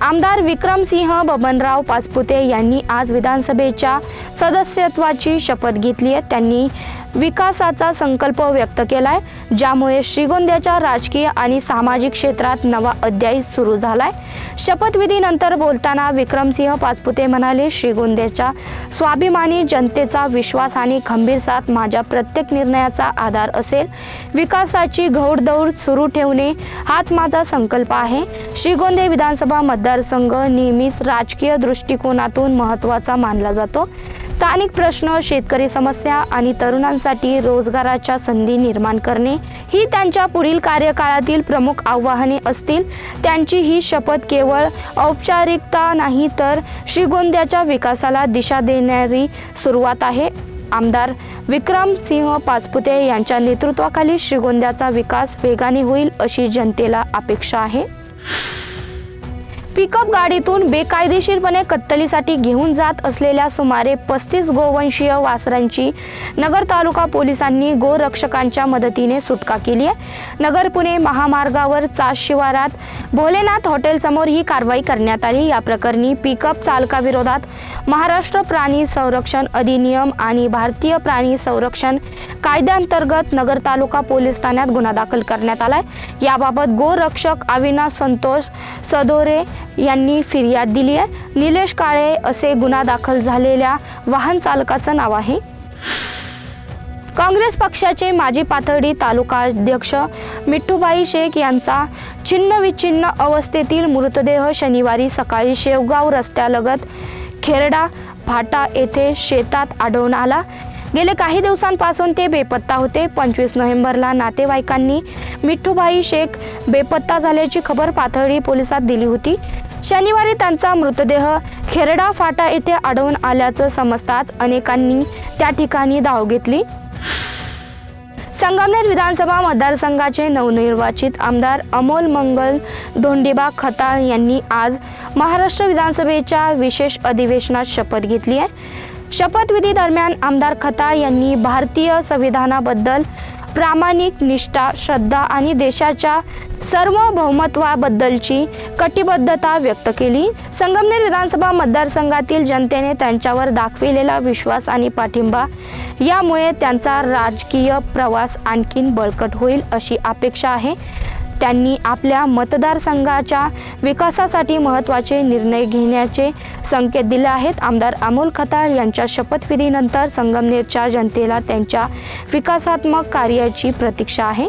आमदार विक्रमसिंह बबनराव पाचपुते यांनी आज विधानसभेच्या सदस्यत्वाची शपथ घेतली आहे. त्यांनी विकासाचा संकल्प व्यक्त केलाय ज्यामुळे श्रीगोंद्याच्या राजकीय आणि सामाजिक क्षेत्रात नवा अध्याय सुरू झालाय. शपथविधीनंतर बोलताना विक्रमसिंह पाचपुते म्हणाले श्रीगोंद्याच्या स्वाभिमानी जनतेचा विश्वास आणि खंबीर साथ माझ्या प्रत्येक निर्णयाचा आधार असेल. विकासाची घौडदौड सुरू ठेवणे हाच माझा संकल्प आहे. श्रीगोंदे विधानसभा मतदारसंघ नेहमीच राजकीय दृष्टिकोनातून महत्त्वाचा मानला जातो. स्थानिक प्रश्न शेतकरी समस्या आणि तरुणांसाठी रोजगाराच्या संधी निर्माण करणे ही त्यांच्या पुढील कार्यकाळातील प्रमुख आव्हाने असतील. त्यांची ही शपथ केवळ औपचारिकता नाही तर श्रीगोंद्याच्या विकासाला दिशा देणारी सुरुवात आहे. आमदार विक्रम सिंह पाचपुते यांच्या नेतृत्वाखाली श्रीगोंद्याचा विकास वेगाने होईल अशी जनतेला अपेक्षा आहे. पिकअप गाडीतून बेकायदेशीरपणे कत्तलीसाठी घेऊन जात असलेल्या सुमारे पस्तीस गोवंशीय वासरांची नगर तालुका पोलिसांनी गोरक्षकांच्या मदतीने सुटका केली आहे. नगर पुणे महामार्गावर चास शिवारात भोलेनाथ हॉटेलसमोर ही कारवाई करण्यात आली. या प्रकरणी पिकअप चालकाविरोधात महाराष्ट्र प्राणी संरक्षण अधिनियम आणि भारतीय प्राणी संरक्षण कायद्याअंतर्गत नगर तालुका पोलीस ठाण्यात गुन्हा दाखल करण्यात आलाय. याबाबत गोरक्षक अविनाश संतोष सदोरे यांनी फिर्याद दिली आहे. निलेश काळे असे गुन्हा दाखल झालेल्या वाहन चालकाचं नाव आहे. काँग्रेस पक्षाचे माजी पाथर्डी तालुका अध्यक्ष मिठ्ठूबाई शेख यांचा छिन्नविच्छिन्न अवस्थेतील मृतदेह शनिवारी सकाळी शेवगाव रस्त्यालगत खेरडा फाटा येथे शेतात आढळून आला. गेले काही दिवसांपासून ते बेपत्ता होते. पंचवीस नोव्हेंबरला नातेवाईकांनी मिठ्ठूबाई शेख बेपत्ता झाल्याची खबर पाथर्डी पोलिसात दिली होती. शनिवारी त्यांचा मृतदेह खेरडा फाटा येथे आढळून आल्याचं समजताच अनेकांनी त्या ठिकाणी धाव घेतली. संगमनेर विधानसभा मतदारसंघाचे नवनिर्वाचित आमदार अमोल मंगल धोंडीबा खताळ यांनी आज महाराष्ट्र विधानसभेच्या विशेष अधिवेशनात शपथ घेतली आहे. शपथविधी दरम्यान आमदार खताळ यांनी भारतीय संविधानाबद्दल प्रामाणिक निष्ठा श्रद्धा आणि देशाच्या सार्वभौमत्वाबद्दलची कटिबद्धता व्यक्त केली. संगमनेर विधानसभा मतदारसंघातील जनतेने त्यांच्यावर दाखविलेला विश्वास आणि पाठिंबा यामुळे त्यांचा राजकीय प्रवास आणखीन बळकट होईल अशी अपेक्षा आहे. त्यांनी आपल्या मतदारसंघाच्या विकासासाठी महत्त्वाचे निर्णय घेण्याचे संकेत दिले आहेत. आमदार अमोल खताळ यांच्या शपथविधीनंतर संगमनेरच्या जनतेला त्यांच्या विकासात्मक कार्याची प्रतीक्षा आहे.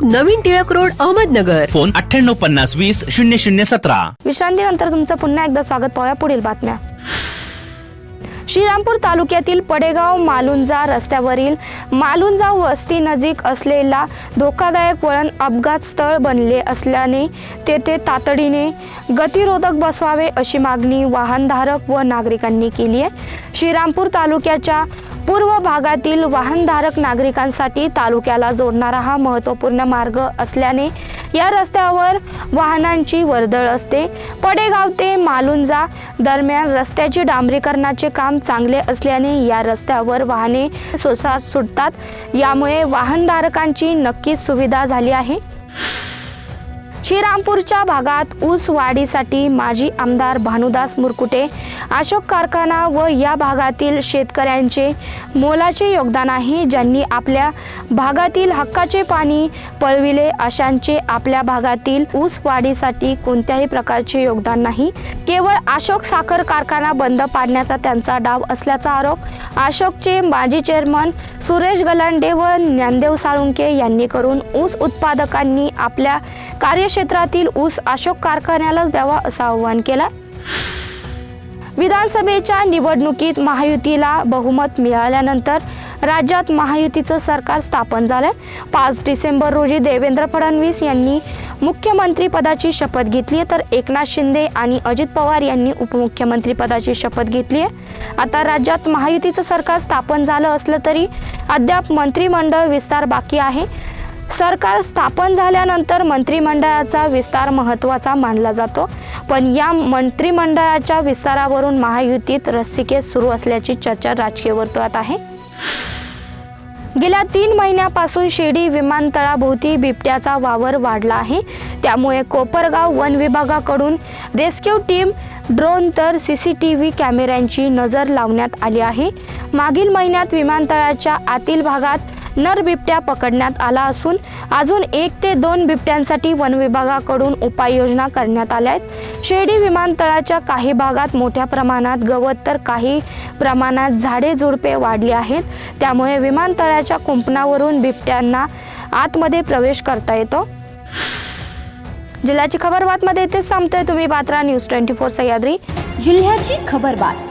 Navin Tilak road Ahmednagar. Phone अठ्ठ्याण्णव पन्नास वीस शून्य शून्य सतरा. विश्रांतीनंतर तुमचं पुन्हा एकदा स्वागत पाहूया पुढील बातम्या. श्रीरामपूर तालुक्यातील पडेगाव मालुंजा रस्त्यावरील मालुंजा वस्ती नजीक असलेला धोकादायक वळण अपघात स्थळ बनले असल्याने तेथे तातडीने गतिरोधक बसवावे अशी मागणी वाहनधारक व नागरिकांनी केली आहे. श्रीरामपूर तालुक्याच्या पूर्व भागातील वाहनधारक नागरिकांसाठी तालुक्याला जोडणारा हा महत्त्वपूर्ण मार्ग असल्याने या रस्त्यावर वाहनांची वर्दळ असते. पडेगाव ते मालुंजा दरम्यान रस्त्याचे डांबरीकरणाचे काम चांगले असल्याने या रस्त्यावर वाहने सोसा सुटतात यामुळे वाहनधारकांची नक्कीच सुविधा झाली आहे. श्रीरामपूरच्या भागात ऊस वाढीसाठी माजी आमदार भानुदास मुरकुटे अशोक कारखाना व या भागातील शेतकऱ्यांचे मोलाचे योगदान आहे ज्यांनी आपल्या भागातील हक्काचे पाणी पळविले. अशांचे आपल्या भागातील ऊस वाढीसाठी कोणत्याही प्रकारचे योगदान नाही. केवळ अशोक साखर कारखाना बंद पाडण्याचा त्यांचा डाव असल्याचा आरोप अशोकचे माजी चेअरमन सुरेश गलांडे व ज्ञानदेव साळुंके यांनी करून ऊस उत्पादकांनी आपल्या क्षेत्रातील ऊस अशोक कारखान्यालाच द्यावा असं आवाहन केलं. विधानसभेच्या निवडणुकीत महायुतीला बहुमत मिळाल्यानंतर राज्यात महायुतीचं सरकार स्थापन झालं. पाच डिसेंबर रोजी देवेंद्र फडणवीस यांनी मुख्यमंत्रीपदाची शपथ घेतली आहे. तर एकनाथ शिंदे आणि अजित पवार यांनी उपमुख्यमंत्रीपदाची शपथ घेतली आहे. आता राज्यात महायुतीचं सरकार स्थापन झालं असलं तरी अद्याप मंत्रिमंडळ विस्तार बाकी आहे. सरकार स्थापन झाल्यानंतर मंत्रिमंडळाचा विस्तार महत्त्वाचा मानला जातो. पण या मंत्रिमंडळाच्या विस्तारावरून महायुतीत रस्सीकेस सुरू असल्याची चर्चा राजकीय वर्तुळात आहे. गेल्या तीन महिन्यापासून शिर्डी विमानतळाभोवती बिबट्याचा वावर वाढला आहे. त्यामुळे कोपरगाव वन विभागाकडून रेस्क्यू टीम ड्रोन तर सी सी टी व्ही कॅमेऱ्यांची नजर लावण्यात आली आहे. मागील महिन्यात विमानतळाच्या आतील भागात नर बिबट्या पकडण्यात आला असून अजून एक ते दोन बिबट्यांसाठी वन विभागाकडून उपाययोजना करण्यात आल्या आहेत. शिर्डी विमानतळाच्या काही भागात मोठ्या प्रमाणात गवत तर काही प्रमाणात झाडे झुडपे वाढली आहेत. त्यामुळे विमानतळाच्या कुंपणावरून बिबट्यांना आतमध्ये प्रवेश करता येतो. जिल्ह्याची खबर बातमध्ये इथेच सांगतोय तुम्ही. Batra news twenty four Sahyadri. जिल्ह्याची खबरबात